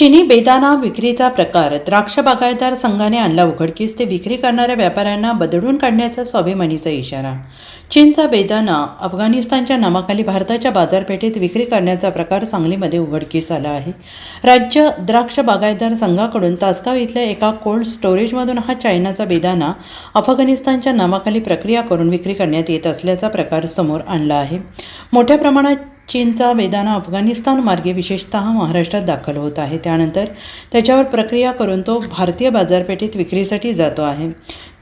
चिनी बेदाना विक्रीचा प्रकार द्राक्ष बागायतदार संघाने आणला उघडकीस. ते विक्री करणाऱ्या व्यापाऱ्यांना बदडून काढण्याचा स्वाभिमानीचा इशारा. चीनचा बेदाना अफगाणिस्तानच्या नामाखाली भारताच्या बाजारपेठेत विक्री करण्याचा प्रकार सांगलीमध्ये उघडकीस आला आहे. राज्य द्राक्ष बागायतदार संघाकडून तासगाव इथल्या एका कोल्ड स्टोरेजमधून हा चायनाचा बेदाना अफगाणिस्तानच्या नामाखाली प्रक्रिया करून विक्री करण्यात येत असल्याचा प्रकार समोर आणला आहे. मोठ्या प्रमाणात चीनचा बेदाना अफगाणिस्तान मार्गे विशेषतः महाराष्ट्रात दाखल होत आहे. त्यानंतर त्याच्यावर प्रक्रिया करून तो भारतीय बाजारपेठेत विक्रीसाठी जातो आहे.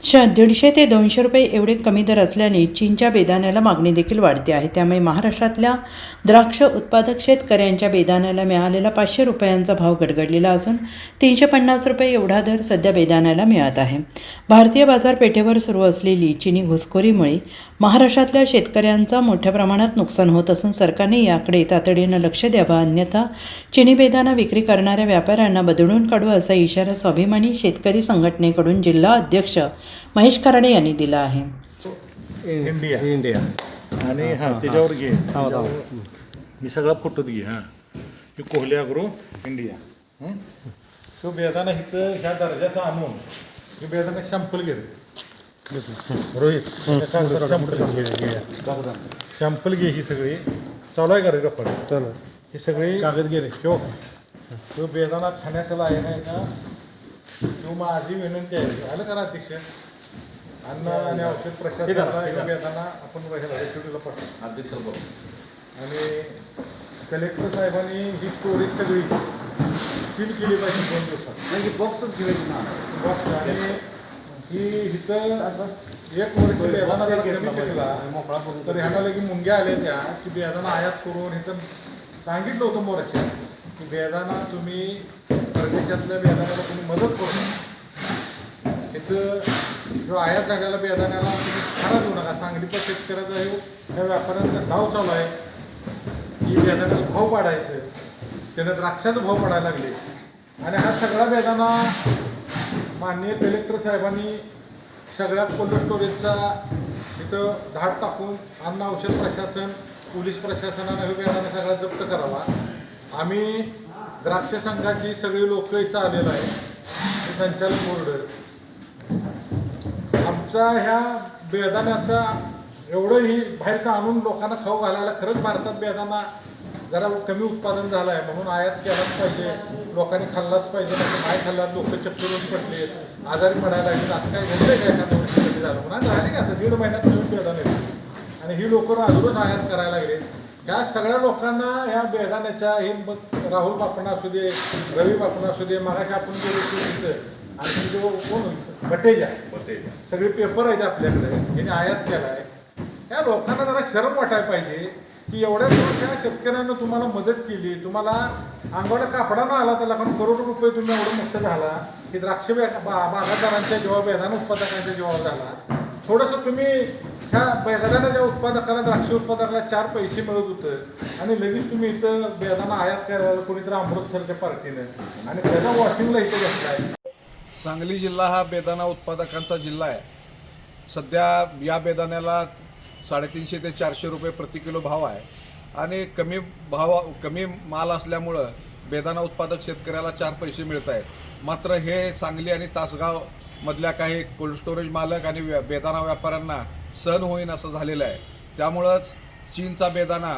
श दीडशे ते दोनशे रुपये एवढे कमी दर असल्याने चीनच्या बेदाण्याला मागणी देखील वाढते आहे. त्यामुळे महाराष्ट्रातल्या द्राक्ष उत्पादक शेतकऱ्यांच्या बेदाण्याला मिळालेला पाचशे रुपयांचा भाव गडगडलेला असून तीनशे पन्नास रुपये एवढा दर सध्या बेदाण्याला मिळत आहे. भारतीय बाजारपेठेवर सुरू असलेली चिनी घुसखोरीमुळे महाराष्ट्रातल्या शेतकऱ्यांचा मोठ्या प्रमाणात नुकसान होत असून सरकारने याकडे तातडीनं लक्ष द्यावं अन्यथा चिनी बेदाना विक्री करणाऱ्या व्यापाऱ्यांना बदलून काढू असा इशारा स्वाभिमानी शेतकरी संघटनेकडून जिल्हा अध्यक्ष महेश कराडे यांनी दिला आहे. इंडिया. इंडिया. आणि हा त्याच्यावर घे. मी सगळा फोटो घे हा. हे कोहली अग्रो इंडिया. हं? तो बेदाना इथं ह्या दर्जाचा आणून हे बेदाना शॅम्पल घे रे. रोहित शॅम्पल घे. शॅम्पल घे ही सगळी. चालू आहे का रे रप्पा चला ही सगळी कागद घे रे. तो बेदाना खाण्याचा आहे का तो माझी विनंती आहे. आलं का अध्यक्ष? अन्न आणि औषध प्रशासनाला हे बेदाना आपण रेस्टिट्यूटला पाठवू आणि कलेक्टर साहेबांनी ही स्टोरेज सगळी सील केली पाहिजे दोन दिवसात. नाही बॉक्सच ठेवायची ना. बॉक्स आणि ही इथं एक वर्ष बेदाना जर कमी केला तर ह्याला लगे मुंग्या आल्या त्या की बेदाना आयात करून इथं सांगितलं होतं मोराच्या की बेदाना तुम्ही परदेशातल्या बेदानाला तुम्ही मदत करू. इथं जो आयात झालेला बेदाण्याला तुम्ही खरा देऊ नका. सांगलीचा शेतकऱ्याचा हे त्या व्यापाऱ्यांचा धाव चालू आहे. की बेदाण्याला भाव पाडायचं. त्यानं द्राक्षाचा भाव पडायला लागले. आणि हा सगळा बेदाना माननीय कलेक्टर साहेबांनी सगळ्या कोल्ड स्टोरेजचा इथं धाड टाकून अन्न औषध प्रशासन पोलीस प्रशासनानं हे बेदाना सगळा जप्त करावा. आम्ही द्राक्ष संघाची सगळी लोक इथं आलेलं आहे संचालक बोर्ड आमचा ह्या बेदाण्याचा एवढं ही बाहेरचं आणून लोकांना खाऊ घालायला खरंच भारतात बेदाना जरा कमी उत्पादन झालं आहे. म्हणून आयात केलाच पाहिजे. लोकांनी खाल्लाच पाहिजे. नाही खाल्ला लोक चक्करून पडले आजारी पडायला लागले असं काय घडलं काय एखाद्या वर्षी झालं? म्हणा झाले का आता? दीड महिन्यात नवीन बेदाणे आणि ही लोक अजूनच आयात करायला लागले ह्या सगळ्या लोकांना ह्या बेदाण्याच्या हे मग राहुल बापणा असू दे रवी बापणा असू दे मागाशी आपण की तिथं आणि जो कोण बटेजा सगळे पेपर आहेत आपल्याकडे. याने आयात केला आहे या लोकांना जरा शरम वाटायला पाहिजे की एवढ्या दिवस या शेतकऱ्यांना तुम्हाला मदत केली. तुम्हाला अंगाला कापडानं आला त्याला कारण करोडो रुपये तुम्ही एवढं मोठं झाला. की द्राक्ष बॅ- बा बागायतदारांच्या जेव्हा बेदान उत्पादकांच्या जेव्हा झाला थोडंसं तुम्ही ह्या बेदानाच्या उत्पादकाला द्राक्ष उत्पादकाला चार पैसे मिळत होतं. आणि लगेच तुम्ही इथं बेदाना आयात करायला कोणीतरी अमृतसरच्या पार्टीनं. आणि त्याचा वॉशिंगला इथं घेतलाय. सांगली जिल्हा हा बेदाना उत्पादकांचा जिल्हा आहे. सध्या या बेदाण्याला साडेतीनशे ते चारशे रुपये प्रति किलो भाव आहे. आणि कमी भाव कमी माल असल्यामुळं बेदाना उत्पादक शेतकऱ्याला चार पैसे मिळत आहेत मात्र हे सांगली आणि तासगाव मधल्या काही कोल्ड स्टोरेज मालक आणि व्या- बेदाना व्यापाऱ्यांना सहन होईन असं झालेलं आहे. त्यामुळंच चीनचा बेदाना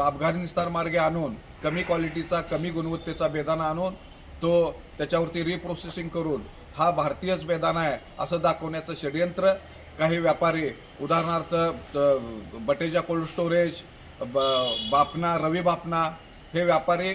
अफगाणिस्तान मार्गे आणून कमी क्वालिटीचा कमी गुणवत्तेचा बेदाना आणून तो त्याच्यावरती रिप्रोसेसिंग करून हा भारतीयच बेदाना आहे असं दाखवण्याचं षडयंत्र काही व्यापारी उदाहरणार्थ त- बटेजा कोल्ड स्टोरेज ब बापना रवी बापना हे व्यापारी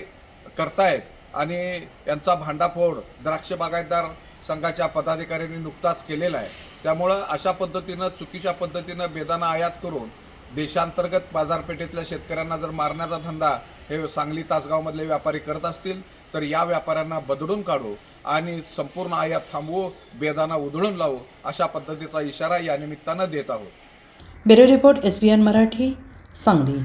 करतायत. आणि यांचा भांडाफोड द्राक्ष बागायतदार संघाच्या पदाधिकाऱ्यांनी नुकताच केलेला आहे. त्यामुळं अशा पद्धतीनं चुकीच्या पद्धतीनं बेदाना आयात करून देशांतर्गत बाजारपेठेतल्या शेतकऱ्यांना जर मारण्याचा धंदा हे सांगली तासगावमधले व्यापारी करत असतील तर या व्यापाऱ्यांना बदडून काढू आणि संपूर्ण आयात थांबवू बेदाना उधळून लावू अशा पद्धतीचा इशारा या निमित्तानं देत आहोत. Bureau report S B N Marathi Sangli.